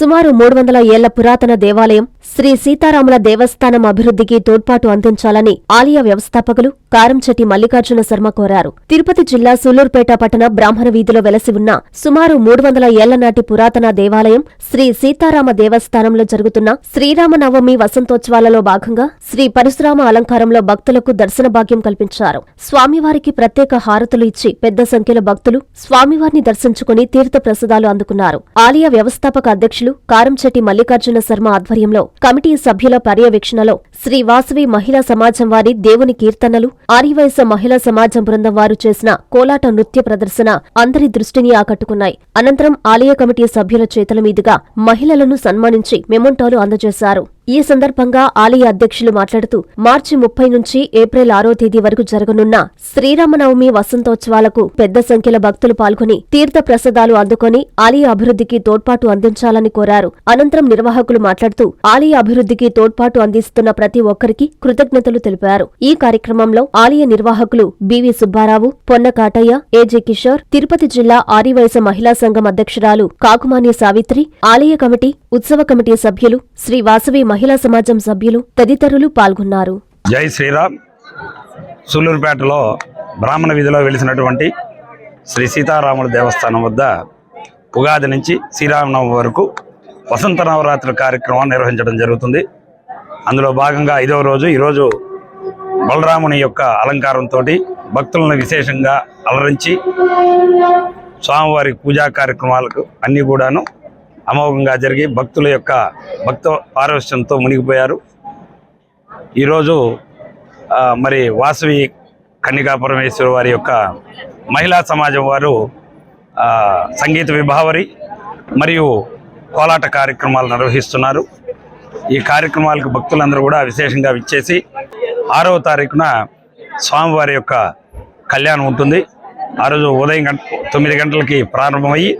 సుమారు మూడు వందల ఏళ్ళ పురాతన దేవాలయం శ్రీ సీతారాముల దేవస్థానం అభివృద్ధికి తోడ్పాటు అందించాలని ఆలయ వ్యవస్థాపకులు కారంచెట్టి మల్లికార్జున శర్మ కోరారు. తిరుపతి జిల్లా సూలూరుపేట పట్టణ బ్రాహ్మణ వీధిలో వెలసి ఉన్న సుమారు మూడు వందల ఏళ్ళ నాటి పురాతన దేవాలయం శ్రీ సీతారామ దేవస్థానంలో జరుగుతున్న శ్రీరామనవమి వసంతోత్సవాలలో భాగంగా శ్రీ పరశురామ అలంకారంలో భక్తులకు దర్శన భాగ్యం కల్పించారు. స్వామివారికి ప్రత్యేక హారతులు ఇచ్చి పెద్ద సంఖ్యలో భక్తులు స్వామివారిని దర్శించుకుని తీర్థ ప్రసాదాలు అందుకున్నారు. ఆలయ వ్యవస్థాపక అధ్యక్షులు కారంచెట్టి మల్లికార్జున శర్మ ఆధ్వర్యంలో కమిటీ సభ్యుల పర్యవేక్షణలో శ్రీ వాసవి మహిళా సమాజం వారి దేవుని కీర్తనలు ఆర్యవయస మహిళా సమాజం బృందం వారు చేసిన కోలాట నృత్య ప్రదర్శన అందరి దృష్టిని ఆకట్టుకున్నాయి. అనంతరం ఆలయ కమిటీ సభ్యుల చేతుల మీదుగా మహిళలను సన్మానించి మెమొంటోలు అందజేశారు. ఈ సందర్భంగా ఆలయ అధ్యక్షులు మాట్లాడుతూ మార్చి ముప్పై నుంచి ఏప్రిల్ ఆరో తేదీ వరకు జరగనున్న శ్రీరామనవమి వసంతోత్సవాలకు పెద్ద సంఖ్యలో భక్తులు పాల్గొని తీర్థ ప్రసాదాలు అందుకొని ఆలయ అభివృద్ధికి తోడ్పాటు అందించాలని కోరారు. అనంతరం నిర్వాహకులు మాట్లాడుతూ ఆలయ అభివృద్ధికి తోడ్పాటు అందిస్తున్న ప్రతి ఒక్కరికి కృతజ్ఞతలు తెలిపారు. ఈ కార్యక్రమంలో ఆలయ నిర్వాహకులు బివి సుబ్బారావు పొన్న కాటయ్య ఏజే కిషోర్ తిరుపతి జిల్లా ఆరివయస మహిళా సంఘం అధ్యక్షురాలు కాకుమాని సావిత్రి ఆలయ కమిటీ ఉత్సవ కమిటీ సభ్యులు శ్రీ వాసవి మహిళా సమాజం సభ్యులు తదితరులు పాల్గొన్నారు. జై శ్రీరామ్. సూలూరుపేటలో బ్రాహ్మణ వీధిలో వెలిసినటువంటి శ్రీ సీతారాముల దేవస్థానం వద్ద ఉగాది నుంచి శ్రీరామనవమి వరకు వసంత నవరాత్రి కార్యక్రమం నిర్వహించడం జరుగుతుంది. అందులో భాగంగా ఐదవ రోజు ఈరోజు బలరాముని యొక్క అలంకారంతో భక్తులను విశేషంగా అలరించి స్వామివారి పూజా కార్యక్రమాలకు అన్నీ కూడాను అమోఘంగా జరిగి భక్తుల యొక్క భక్త పారవశ్యంతో మునిగిపోయారు. ఈరోజు మరి వాసవి కన్నికా పరమేశ్వర వారి యొక్క మహిళా సమాజం వారు సంగీత విభావరి మరియు కోలాట కార్యక్రమాలు నిర్వహిస్తున్నారు. ఈ కార్యక్రమాలకు భక్తులందరూ కూడా విశేషంగా విచ్చేసి ఆరవ తారీఖున స్వామివారి యొక్క కళ్యాణం ఉంటుంది. ఆ రోజు ఉదయం గంట తొమ్మిది గంటలకి ప్రారంభమయ్యి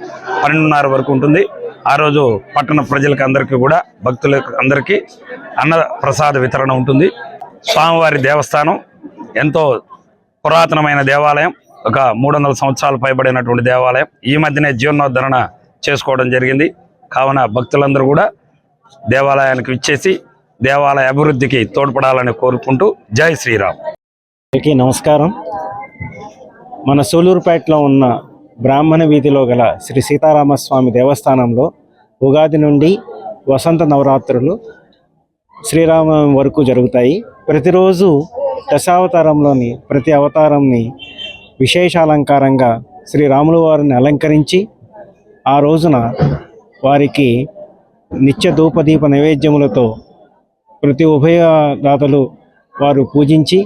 పన్నెండున్నర వరకు ఉంటుంది. ఆ రోజు పట్టణ ప్రజలకు అందరికీ కూడా భక్తులకు అందరికీ అన్న ప్రసాద వితరణ ఉంటుంది. స్వామివారి దేవస్థానం ఎంతో పురాతనమైన దేవాలయం ఒక మూడు వందల సంవత్సరాలు పైబడినటువంటి దేవాలయం. ఈ మధ్యనే జీర్ణోద్ధరణ చేసుకోవడం జరిగింది. కావున భక్తులందరూ కూడా దేవాలయానికి ఇచ్చేసి దేవాలయ అభివృద్ధికి తోడ్పడాలని కోరుకుంటూ జై శ్రీరామ్. నమస్కారం. మన సూలూరుపేటలో ఉన్న బ్రాహ్మణ వీధిలో గల శ్రీ సీతారామస్వామి దేవస్థానంలో ఉగాది నుండి వసంత నవరాత్రులు శ్రీరామనవమి వరకు జరుగుతాయి. ప్రతిరోజు దశావతారంలోని ప్రతి అవతారంని విశేష అలంకారంగా శ్రీరాముల వారిని అలంకరించి ఆ రోజున వారికి నిత్య ధూపదీప నైవేద్యములతో ప్రతి ఉభయదాతలు వారు పూజించి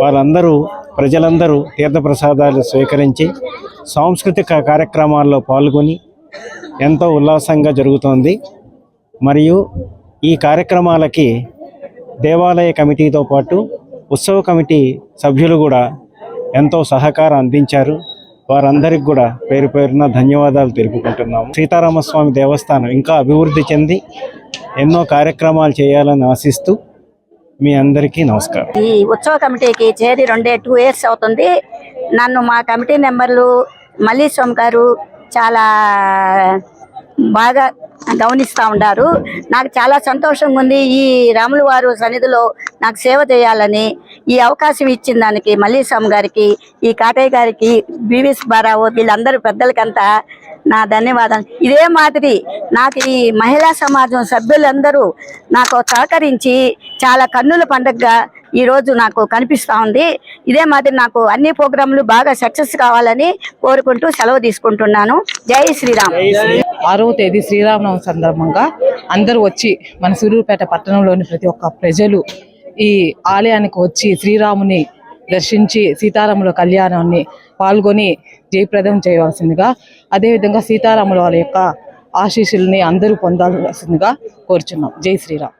వారందరూ ప్రజలందరూ తీర్థప్రసాదాలు స్వీకరించి సాంస్కృతిక కార్యక్రమాల్లో పాల్గొని ఎంతో ఉల్లాసంగా జరుగుతోంది. మరియు ఈ కార్యక్రమాలకి దేవాలయ కమిటీతో పాటు ఉత్సవ కమిటీ సభ్యులు కూడా ఎంతో సహకారం అందించారు. వారందరికి కూడా పేరు పేరున ధన్యవాదాలు తెలుపుకుంటున్నాము. సీతారామస్వామి దేవస్థానం ఇంకా అభివృద్ధి చెంది ఎన్నో కార్యక్రమాలు చేయాలని ఆశిస్తూ మీ అందరికీ నమస్కారం. ఈ ఉత్సవ కమిటీకి చేరి రెండే టూ ఇయర్స్ అవుతుంది. నన్ను మా కమిటీ మెంబర్లు మల్లీస్వామి గారు చాలా బాగా గమనిస్తూ ఉండారు. నాకు చాలా సంతోషంగా ఉంది. ఈ రాములు వారు సన్నిధిలో నాకు సేవ చేయాలని ఈ అవకాశం ఇచ్చిన దానికి మల్లీస్వామి గారికి ఈ కాటయ్య గారికి బివి బారావు వీళ్ళందరూ పెద్దలకంతా నా ధన్యవాదాలు. ఇదే మాదిరి నాకు ఈ మహిళా సమాజం సభ్యులందరూ నాకు సహకరించి చాలా కన్నుల పండుగగా ఈ రోజు నాకు కనిపిస్తూ ఉంది. ఇదే మాదిరి నాకు అన్ని ప్రోగ్రాంలు బాగా సక్సెస్ కావాలని కోరుకుంటూ సెలవు తీసుకుంటున్నాను. జై శ్రీరామ్. ఆరవ తేదీ శ్రీరామనవమి సందర్భంగా అందరూ వచ్చి మన సూర్యుపేట పట్టణంలోని ప్రతి ఒక్క ప్రజలు ఈ ఆలయానికి వచ్చి శ్రీరాముని దర్శించి సీతారాముల కళ్యాణాన్ని పాల్గొని జయప్రదం చేయవలసిందిగా అదేవిధంగా సీతారాముల వారి యొక్క ఆశీస్సుల్ని అందరూ పొందాల్సిందిగా కోరుచున్నాం. జై శ్రీరామ్.